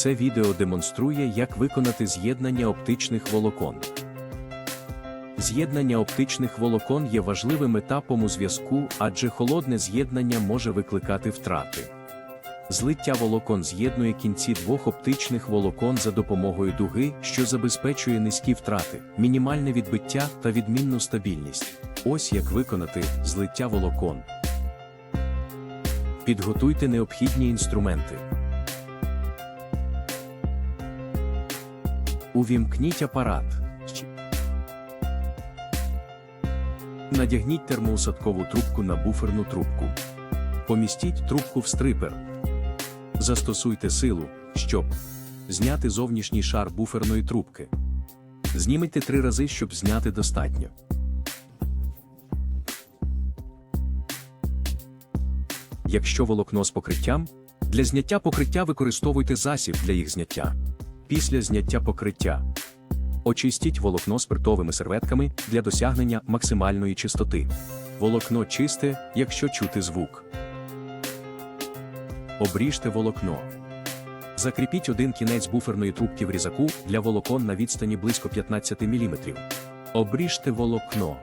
Це відео демонструє, як виконати з'єднання оптичних волокон. З'єднання оптичних волокон є важливим етапом у зв'язку, адже холодне з'єднання може викликати втрати. Злиття волокон з'єднує кінці двох оптичних волокон за допомогою дуги, що забезпечує низькі втрати, мінімальне відбиття та відмінну стабільність. Ось як виконати злиття волокон. Підготуйте необхідні інструменти. Увімкніть апарат. Надягніть термоусадкову трубку на буферну трубку. Помістіть трубку в стрипер. Застосуйте силу, щоб зняти зовнішній шар буферної трубки. Знімайте три рази, щоб зняти достатньо. Якщо волокно з покриттям, для зняття покриття використовуйте засіб для їх зняття. Після зняття покриття очистіть волокно спиртовими серветками для досягнення максимальної чистоти. Волокно чисте, якщо чути звук. Обріжте волокно. Закріпіть один кінець буферної трубки в різаку для волокон на відстані близько 15 мм. Обріжте волокно.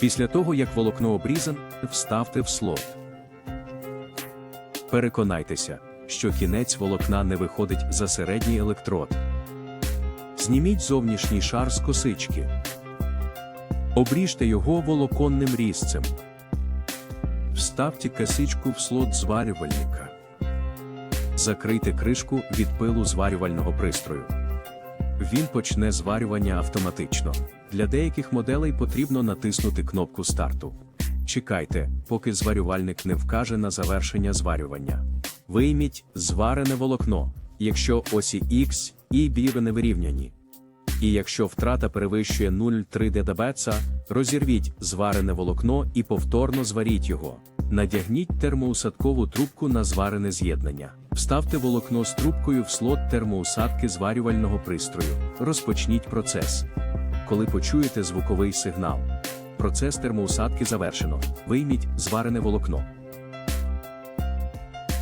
Після того, як волокно обрізане, вставте в слот. Переконайтеся, що кінець волокна не виходить за середній електрод. Зніміть зовнішній шар з косички. Обріжте його волоконним різцем. Вставте косичку в слот зварювальника. Закрийте кришку від пилу зварювального пристрою. Він почне зварювання автоматично. Для деяких моделей потрібно натиснути кнопку старту. Чекайте, поки зварювальник не вкаже на завершення зварювання. Вийміть зварене волокно, якщо осі X і B не вирівняні. І якщо втрата перевищує 0,3 дБ, розірвіть зварене волокно і повторно зваріть його. Надягніть термоусадкову трубку на зварене з'єднання. Вставте волокно з трубкою в слот термоусадки зварювального пристрою. Розпочніть процес. Коли почуєте звуковий сигнал, процес термоусадки завершено. Вийміть зварене волокно.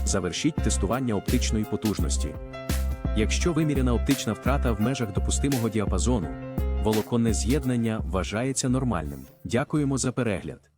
Завершіть тестування оптичної потужності. Якщо виміряна оптична втрата в межах допустимого діапазону, волоконне з'єднання вважається нормальним. Дякуємо за перегляд.